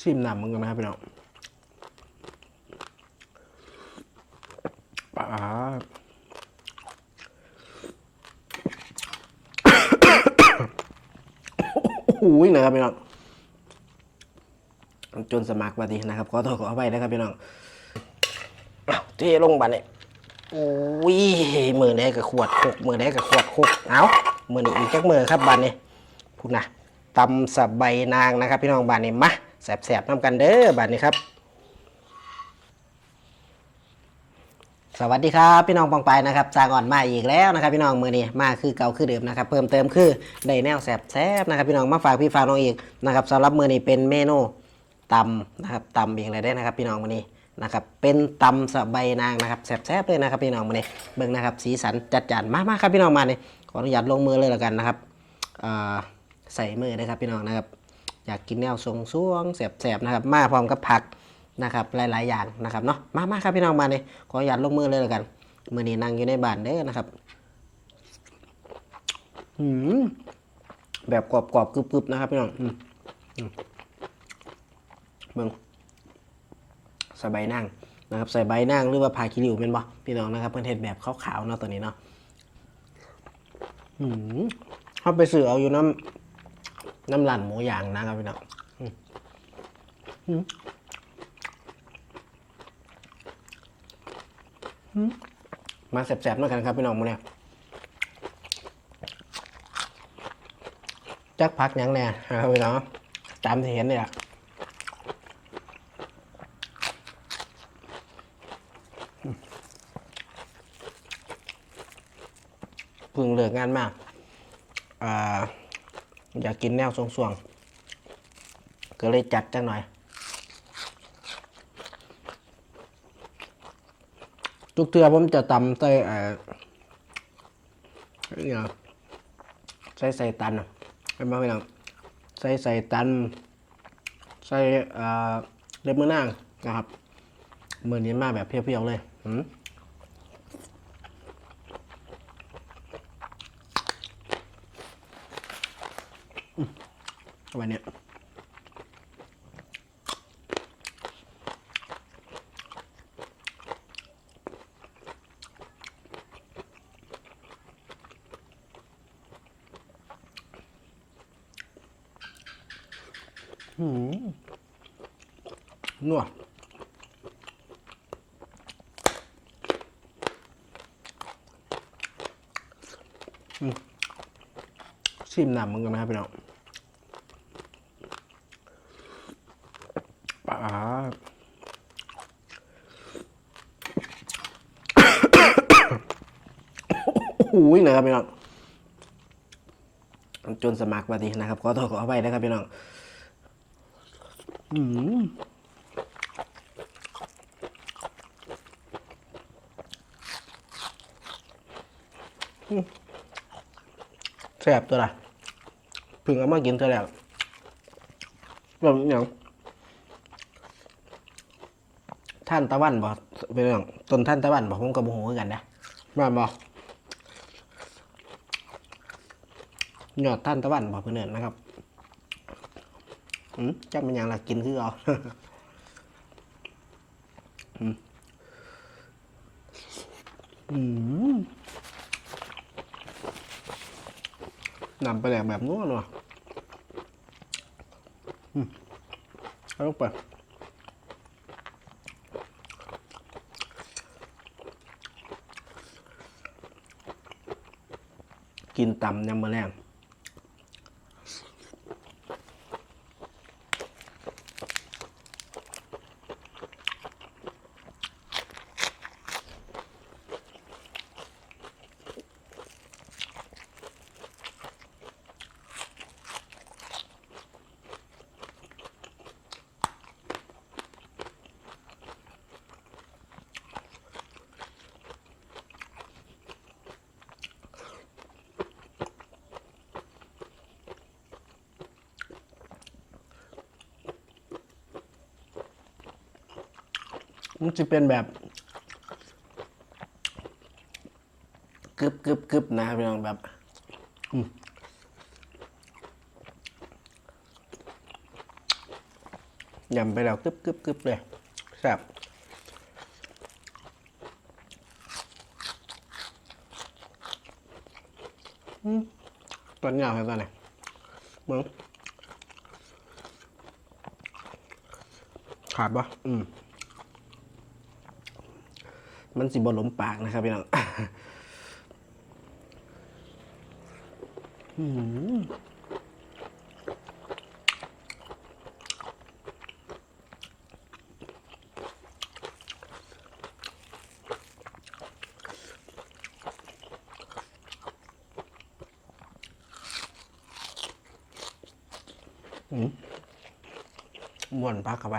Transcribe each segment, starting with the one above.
ชิมน้ำมึงกันไหมครับพี่น้องปลาอุ้ยนะครับพี่น้องจนสมัครมาดีนะครับขอโทษขออภัยนะครับพี่น้องอ้าวเทลงบันเนี่ยอุ้ยมือแดงกับขวดหกมือแดงกับขวดหกเอามือนี้อีกจักมือครับบันนี้พูดนะ ตำสับใบนางนะครับ พี่น้องบันนี้มาแสบๆน้ำกันเด้อบันนี้ครับ สวัสดีครับพี่น้องปองไปนะครับจางอ่อนมาอีกแล้วนะครับ พี่น้องมือนี้มาคือเก่าคือเดิมนะครับ เพิ่มเติมคือได้แนวแสบแซบนะครับ พี่น้องมาฝากพี่ฝากน้องอีกนะครับสำหรับมือนี้เป็นเมนูตำนะครับตำเองเลยได้นะครับ พี่น้องมือนี้นะครับเป็นตำสะใบนางนะครับแสบๆเลยนะครับพี่น้องมือนี้เบิ่งนะครับสีสันจัดจานมากๆครับพี่น้องมาเนี่ยขออนุญาตลงมือเลยแล้วกันนะครับอ่า ใส่มือนะครับพี่น้องนะครับ อยากกินแนวทรงซ่วงแสบๆนะครับ มาพร้อมกับผักนะครับหลายๆอย่างนะครับเนาะมามาครับพี่น้องมาเลยขออนุญาตลงมือเลยแล้วกันมือนี้นั่งอยู่ในบ้านเด้อนะครับหืมแบบกรอบๆกรึบๆนะครับพี่น้องอืมเบิ่งใส่ใบนั่งนะครับใส่ใบนั่งหรือว่าพาคิริวเป็นบ่พี่น้องนะครับเพื่อนเห็ดแบบขาวๆเนาะตัวนี้เนาะหืมเขาไปซื้อเอาอยู่น้ำ น้ำหลั่นหมูย่างนะครับพี่น้องมาแสบๆด้วยกันครับพี่น้องมูเนี่ยจักพักยังแน่ครับพี่น้องตามที่เห็นเนี่ยพิ่งเลิกงานมากอ่า อยากกินแนวสวงๆ ก็เลยจัดจังหน่อย ทุกเทือผมจะตำใส่เอ่อเนี่ยใส่ใส่ตันอะเป็นบ้างไหมน้องใส่ใส่ตัน ใส่เอ่อเล็บมือนางนะครับ มือนี้มาแบบเพียวๆเลยหืม วันเนี้ยหืมนัวชิมน้ำมึงกันไหมครับพี่น้องปลา อุ้ยนะครับพี่น้องจนสมัครมาดีนะครับขอโทษขออภัยนะครับพี่น้องอืมแซ่บตัวละเพิ่งเอามากินเท่าแล้วแบบอย่างท่านตะวันบอกเป็นอย่างต้นท่านตะวันบอกผมกับโมโหคือกันนะมาบอก ยอดท่านตะวันบอกเพื่อนนะครับจักมันหยังละกินคือเอาอนำไปแหลกแบบนู้นวะอืมเอาลงไปกินตำยำมะแรง มันจะเป็นแบบกึบกึบกึบนะครับพี่น้องแบบยำไปแล้วกึบกึบกึบเลยแซ่บตอนยาวแค่ตอนไหนมึงขาดปะอืม มันสิบหลมปากนะครับพี่น้องอืมมม่วนพักเข้าไป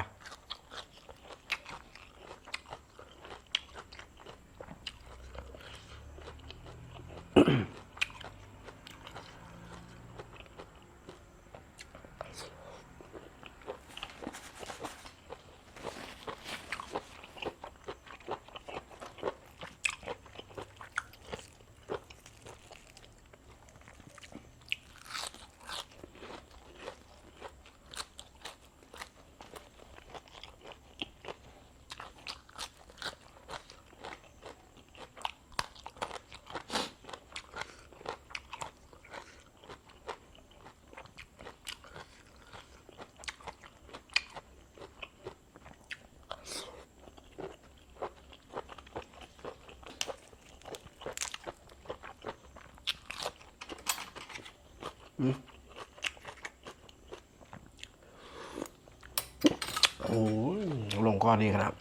โอ้ยลงก้อนดีครับ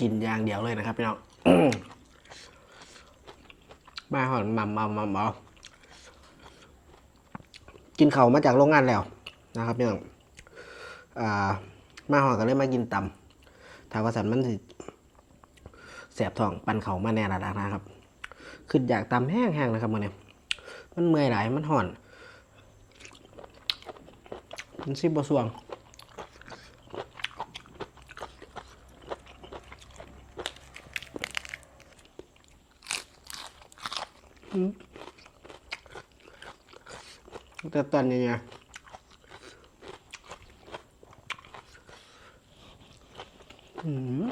กินอย่างเดียวเลยนะครับพี่น้อง มาหอนมัมมัมมัมเอากินเขามาจากโรงงานแล้วนะครับพี่น้องอ่า มาหอนก็เลยมากินตำถาว่าสันมันสิแสบท้องปันเขามาแน่ละนะครับ ขึ้นอยากตำแห้งๆนะครับมันเนี่ยมันเมื่อยหลายมันห่อน มันซิบบสวง แต่ตอนนี้ไงอืม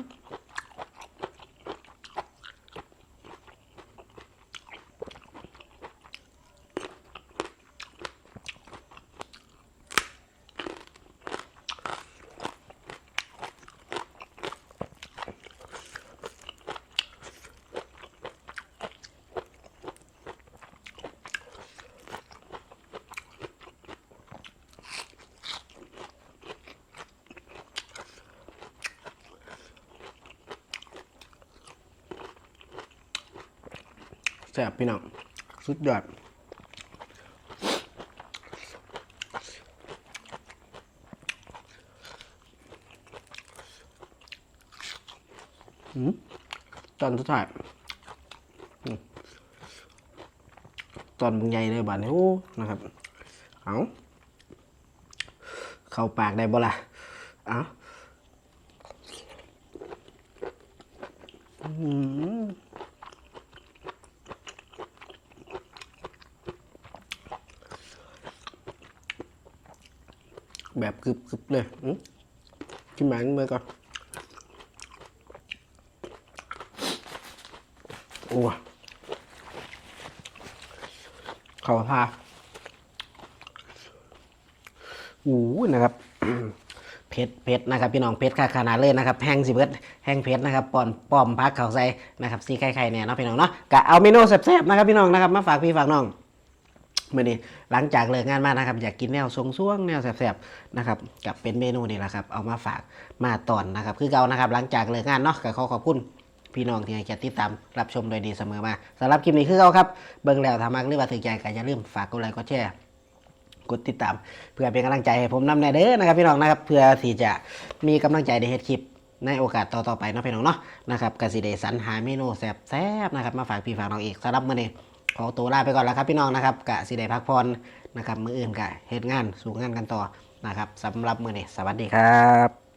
แซ่บพี่น้องสุดยอดตอนสุดท้ายตอนมึงใหญ่เลยบาดนี้โอ้นะครับ เอาเข้าปากได้บ่ล่ะเอาอืม แบบกรึบๆเลยอื้อกินหมากมือก่อนโอ้เขาพาอู้นะครับเพชรเพชรนะครับ พี่น้องเพชรค่าขนาดเลยนะครับแห้งสิเบิดแห้งเพชรนะครับปอนป้อมพักเขาใส่นะครับซีไข่ไข่เนี่ยเนาะพี่น้องเนาะกะเอาเมนูแซ่บๆนะครับพี่น้องนะครับมาฝากพี่ฝากน้อง มื่อนี้หลังจากเลิกงานมานะครับ อยากกินแนวทรงซ่วงแนวแสบๆนะครับกับเป็นเมนูนี่แหละครับ เอามาฝากมาตอนนะครับ คือเก่านะครับ หลังจากเลิกงานเนาะก็ขอขอบคุณพี่น้องที่ให้เกียรติติดตามรับชมโดยดีเสมอมาสำหรับคลิปนี้คือเก่าครับเบิ่งแล้วทำมักหรือว่าถือใจก็อย่าลืมฝากกดไลค์กดแชร์กดติดตาม เพื่อเป็นกำลังใจให้ผมนำแน่เด้อนะครับ พี่น้องนะครับเพื่อที่จะมีกำลังใจในเฮ็ดคลิปในโอกาสต่อๆไปเนาะพี่น้องเนาะนะครับกสิเดสรรหาเมนูแซ่บๆนะครับมาฝากพี่ฝากน้องอีกสำหรับมื้อนี้ ขอตัวลาไปก่อนแล้วครับพี่น้องนะครับกะสิได้พักผ่อนนะครับ มืออื่นกะเฮ็ดงาน สู่งานกันต่อนะครับสำหรับมือนี้สวัสดีครับ